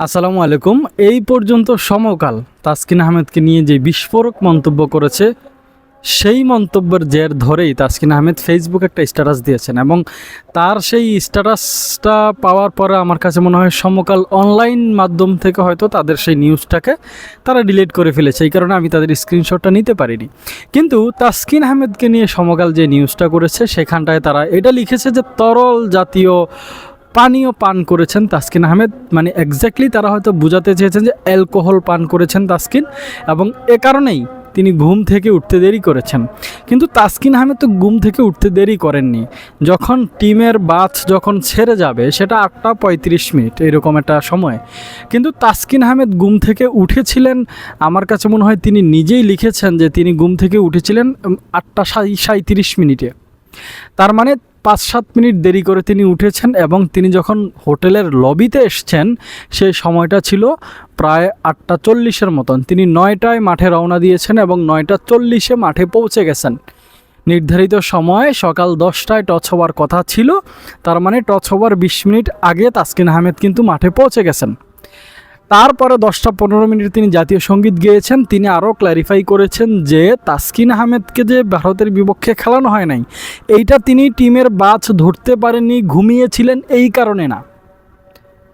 আসসালামু আলাইকুম। এই পর্যন্ত সমকাল তাসকিন আহমেদকে নিয়ে যে বিস্ফোরক মন্তব্য করেছে, সেই মন্তব্যের জের ধরেই তাসকিন আহমেদ ফেসবুক একটা স্ট্যাটাস দিয়েছেন এবং তার সেই স্ট্যাটাসটা পাওয়ার পরে আমার কাছে মনে হয় সমকাল অনলাইন মাধ্যম থেকে হয়তো তাদের সেই নিউজটাকে তারা ডিলিট করে ফেলেছে। এই কারণে আমি তাদের স্ক্রিনশটটা নিতে পারিনি। কিন্তু তাসকিন আহমেদকে নিয়ে সমকাল যে নিউজটা করেছে, সেখানটায় তারা এটা লিখেছে যে তরল জাতীয় পানীয় পান করেছেন তাসকিন আহমেদ। মানে এক্স্যাক্টলি তারা হয়তো বোঝাতে চেয়েছেন যে অ্যালকোহল পান করেছেন তাসকিন এবং এ কারণেই তিনি ঘুম থেকে উঠতে দেরি করেছেন। কিন্তু তাসকিন আহমেদ তো ঘুম থেকে উঠতে দেরি করেননি। যখন টিমের বাস যখন ছেড়ে যাবে, সেটা আটটা পঁয়ত্রিশ মিনিট, এরকম একটা সময়। কিন্তু তাসকিন আহমেদ ঘুম থেকে উঠেছিলেন, আমার কাছে মনে হয় তিনি নিজেই লিখেছেন যে তিনি ঘুম থেকে উঠেছিলেন আটটা সাঁত্রিশ মিনিটে। তার মানে পাঁচ সাত মিনিট দেরি করে তিনি উঠেছেন এবং তিনি যখন হোটেলের লবিতে এসছেন সেই সময়টা ছিল প্রায় আটটা চল্লিশের মতন। তিনি নয়টায় মাঠে রওনা দিয়েছেন এবং নয়টা চল্লিশে মাঠে পৌঁছে গেছেন। নির্ধারিত সময় সকাল দশটায় টচ হওয়ার কথা ছিল, তার মানে টচ হওয়ার বিশ মিনিট আগে তাসকিন আহমেদ কিন্তু মাঠে পৌঁছে গেছেন। তারপরে দশটা পনেরো মিনিট তিনি জাতীয় সংগীত গেয়েছেন। তিনি আরও ক্ল্যারিফাই করেছেন যে তাসকিন আহমেদকে যে ভারতের বিপক্ষে খেলানো হয় নাই, এইটা তিনি টিমের বাছ ধরতে পারেননি, ঘুমিয়েছিলেন, এই কারণে না।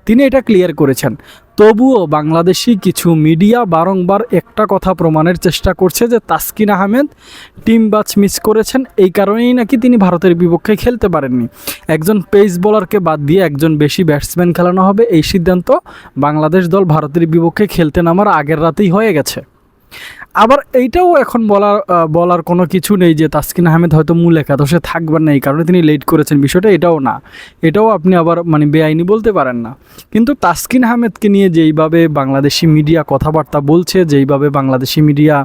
তিনি এটা ক্লিয়ার করেছেন। তবুও বাংলাদেশি কিছু মিডিয়া বারংবার একটা কথা প্রমাণের চেষ্টা করছে যে Taskin Ahmed team bus miss করেছেন, এই কারণেই নাকি তিনি ভারতের বিপক্ষে খেলতে পারেননি। একজন পেস বোলারকে বাদ দিয়ে একজন বেশি ব্যাটসম্যান খেলানো হবে, এই সিদ্ধান্ত বাংলাদেশ দল ভারতের বিপক্ষে খেলতে নামার আগের রাতেই হয়ে গেছে। আবার এইটাও এখন বলার বলার কোনো কিছু নেই যে তাসকিন আহমেদ হয়তো মূল একাদশে থাকবেন না এই কারণে তিনি লেট করেছেন। বিষয়টা এটাও না। এটাও আপনি আবার মানে বেআইনি বলতে পারেন না। কিন্তু তাসকিন আহমেদকে নিয়ে যেইভাবে বাংলাদেশি মিডিয়া কথাবার্তা বলছে, যেইভাবে বাংলাদেশি মিডিয়া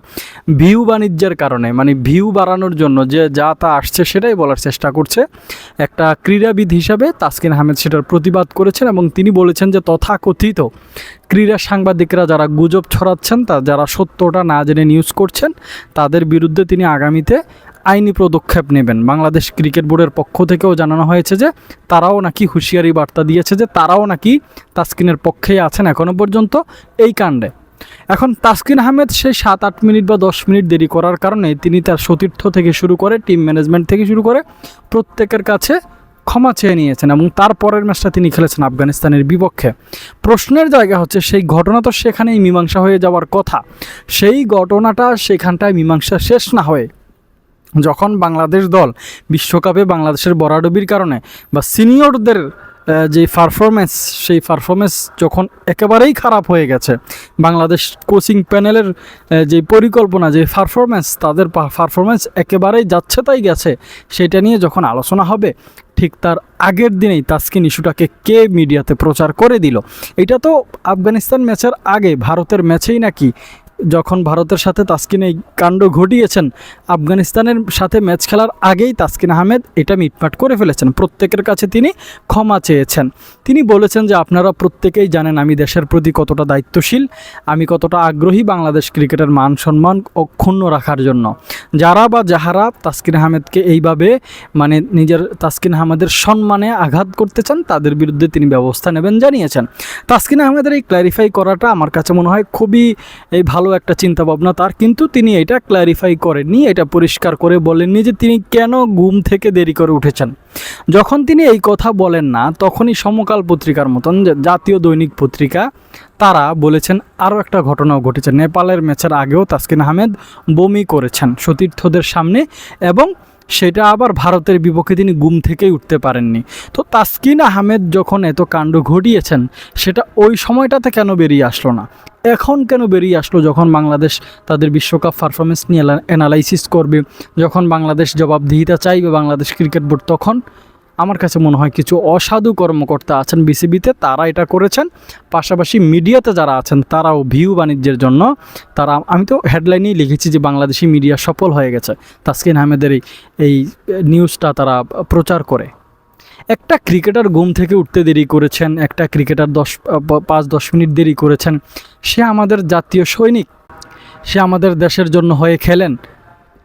ভিউ বাণিজ্যের কারণে মানে ভিউ বাড়ানোর জন্য যে যা তা আসছে সেটাই বলার চেষ্টা করছে। একটা ক্রীড়াবিদ হিসাবে তাসকিন আহমেদ সেটার প্রতিবাদ করেছেন এবং তিনি বলেছেন যে তথাকথিত ক্রীড়া সাংবাদিকরা যারা গুজব ছড়াচ্ছেন, তা যারা সত্যটা না জেনে নিউজ করছেন, তাদের বিরুদ্ধে তিনি আগামীতে আইনি পদক্ষেপ নেবেন। বাংলাদেশ ক্রিকেট বোর্ডের পক্ষ থেকেও জানানো হয়েছে যে, তারাও নাকি হুঁশিয়ারি বার্তা দিয়েছে যে, তারাও নাকি তাসকিনের পক্ষেই আছেন এখনও পর্যন্ত এই কাণ্ডে। এখন তাসকিন আহমেদ সেই সাত আট মিনিট বা দশ মিনিট দেরি করার কারণে তিনি তার সতীর্থ থেকে শুরু করে টিম ম্যানেজমেন্ট থেকে শুরু করে প্রত্যেকের কাছে ক্ষমা চেয়ে নিয়েছেন এবং তারপরের ম্যাচটা তিনি খেলেছেন আফগানিস্তানের বিপক্ষে। প্রশ্নের জায়গা হচ্ছে সেই ঘটনা তো সেখানেই মীমাংসা হয়ে যাওয়ার কথা। সেই ঘটনাটা সেখানটায় মীমাংসা শেষ না হয়ে যখন বাংলাদেশ দল বিশ্বকাপে বাংলাদেশের বরাডবির কারণে বা সিনিয়রদের যে পারফরমেন্স সেই পারফরমেন্স যখন একেবারেই খারাপ হয়ে গেছে, বাংলাদেশ কোচিং প্যানেলের যে পরিকল্পনা, যে পারফরমেন্স তাদের পারফরমেন্স একেবারেই যাচ্ছে তাই গেছে, সেটা নিয়ে যখন আলোচনা হবে, ঠিক তার আগের দিনেই তাসকিন ইস্যুটাকে কে মিডিয়াতে প্রচার করে দিল? এটা তো আফগানিস্তান ম্যাচের আগে, ভারতের ম্যাচেই নাকি যখন ভারতের সাথে তাসকিন এই কাণ্ড ঘটিয়েছেন, আফগানিস্তানের সাথে ম্যাচ খেলার আগেই তাসকিন আহমেদ এটা মিটমাট করে ফেলেছেন। প্রত্যেকের কাছে তিনি ক্ষমা চেয়েছেন। তিনি বলেছেন যে, আপনারা প্রত্যেকেই জানেন আমি দেশের প্রতি কতটা দায়িত্বশীল, আমি কতটা আগ্রহী বাংলাদেশ ক্রিকেটের মান সম্মান অক্ষুণ্ণ রাখার জন্য। যারা বা যাহারা তাসকিন আহমেদকে এইভাবে মানে নিজের তাসকিন আহমেদের সম্মানে আঘাত করতে চান, তাদের বিরুদ্ধে তিনি ব্যবস্থা নেবেন জানিয়েছেন। তাসকিন আহমেদের এই ক্ল্যারিফাই করাটা আমার কাছে মনে হয় খুবই এই ভালো একটা চিন্তা ভাবনা তার কিন্তু তিনি এটা ক্ল্যারিফাই করেননি, এটা পরিষ্কার করে বলেননি যে তিনি কেন ঘুম থেকে দেরি করে উঠেছেন। যখন তিনি এই কথা বলেন না, তখনই সমকাল পত্রিকার মতন জাতীয় দৈনিক পত্রিকা, তারা বলেছেন, আরও একটা ঘটনাও ঘটেছে। নেপালের ম্যাচের আগেও তাসকিন আহমেদ বমি করেছেন সতীর্থদের সামনে এবং সেটা আবার ভারতের বিপক্ষে তিনি গুম থেকেই উঠতে পারেননি। তো তাসকিন আহমেদ যখন এত কাণ্ড ঘটিয়েছেন, সেটা ওই সময়টাতে কেন বেরিয়ে আসলো না? এখন কেন বেরিয়ে আসলো যখন বাংলাদেশ তাদের বিশ্বকাপ পারফরমেন্স নিয়ে অ্যানালাইসিস করবে, যখন বাংলাদেশ জবাবদিহিতা চাইবে বাংলাদেশ ক্রিকেট বোর্ড তখন আমার কাছে মনে হয় কিছু অসাধু কর্মকর্তা আছেন বিসিবিতে তারা এটা করেছেন। পাশাপাশি মিডিয়াতে যারা আছেন, তারাও ভিউ বাণিজ্যের জন্য, তারা, আমি তো হেডলাইনেই লিখেছি যে বাংলাদেশি মিডিয়া সফল হয়ে গেছে। তাসকিন আহমেদের এই নিউজটা তারা প্রচার করে। একটা ক্রিকেটার ঘুম থেকে উঠতে দেরি করেছেন, একটা ক্রিকেটার দশ পাঁচ, দশ মিনিট দেরি করেছেন। সে আমাদের জাতীয় সৈনিক। সে আমাদের দেশের জন্য হয়ে খেলেন।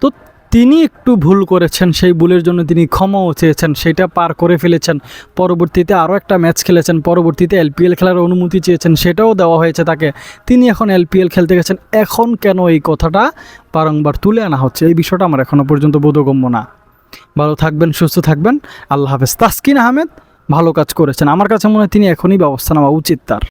তো তিনি একটু ভুল করেছেন, সেই ভুলের জন্য তিনি ক্ষমাও চেয়েছেন, সেটা পার করে ফেলেছেন। পরবর্তীতে আরও একটা ম্যাচ খেলেছেন, পরবর্তীতে এলপিএল খেলার অনুমতি চেয়েছেন, সেটাও দেওয়া হয়েছে তাকে। তিনি এখন এলপিএল খেলতে গেছেন। এখন কেন এই কথাটা বারংবার তুলে আনা হচ্ছে? এই বিষয়টা আমার এখনও পর্যন্ত বোধগম্য না। ভালো থাকবেন, সুস্থ থাকবেন। আল্লাহ হাফেজ। তাসকিন আহমেদ, ভালো কাজ করেছেন। আমার কাছে মনে হয় তিনি এখনই ব্যবস্থা নেওয়া উচিত তার।